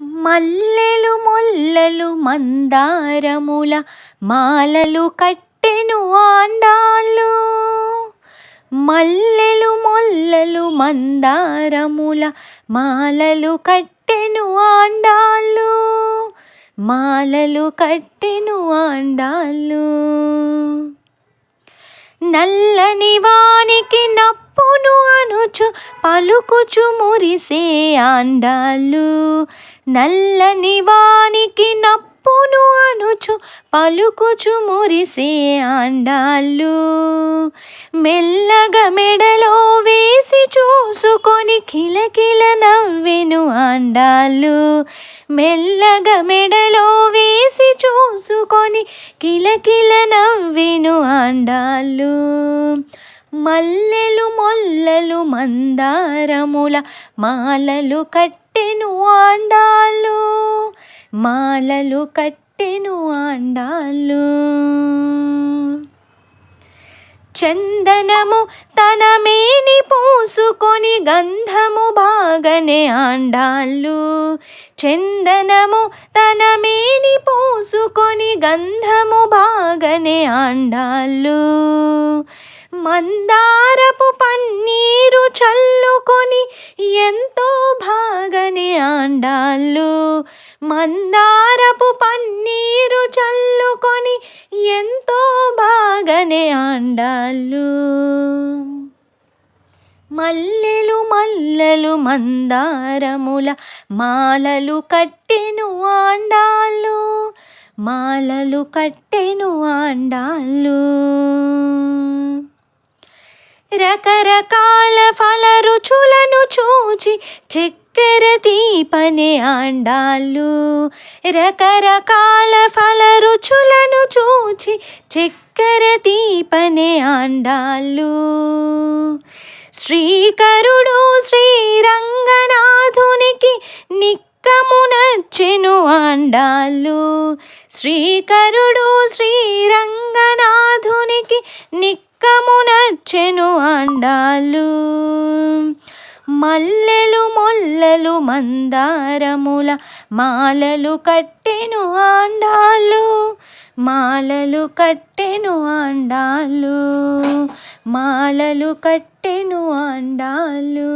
మల్లెలు మొల్లలు మందారముల మాలలు కట్టెను ఆండాలు మల్లెలు మొల్లలు మందారముల మాలలు కట్టెను ఆండాలు మాలలు కట్టెను ఆండాలు నల్లని వానికి నప్పును అనుచు పలుకుచు మురిసే అండాలు. నల్లని వానికి నప్పును అనుచు పలుకుచు మురిసే ఆండాళ్ళు మెల్లగా మెడలో వేసి చూసుకొని కిలకిల నవ్వెను అండాలు. మెల్లగా మెడలో వేసి చూసుకొని కిలకిల నవ్వెను అండాలు. మల్లెలు మొల్లలు మందారముల మాలలు కట్టెను ఆండాలు మాలలు కట్టెను ఆండాలు చందనము తన మేని పూసుకొని గంధము బాగనే ఆండాళ్ళు. చందనము తన మేని పూసుకొని గంధము బాగనే ఆండాళ్ళు. మందారపు పన్నీరు చల్లుకొని ఎంతో బాగనే ఆండాళ్ళు. మందారపు పన్నీరు చల్లుకొని ఎంతో బాగనే ఆండాళ్ళు. మల్లెలు మల్లెలు మందారముల మాలలు కట్టెను ఆండాళ్ళు. మాలలు కట్టెను ఆండాళ్ళు. రకరకాల ఫల రుచులను చూచి చక్కెర తీపనే ఆండాళ్ళు రకరకాల ఫల రుచులను చూచి చక్కెర తీపనే ఆండాళ్ళు శ్రీకరుడు శ్రీరంగనాథునికి నిక్కము నచ్చెను ఆండాళ్ళు శ్రీకరుడు శ్రీరంగనాథునికి నిక్కము నచ్చెను అండాలు. మల్లెలు మొల్లలు మందారముల మాలలు కట్టెను ఆండాలు మాలలు కట్టెను ఆండాలు మాలలు కట్టెను ఆండాలు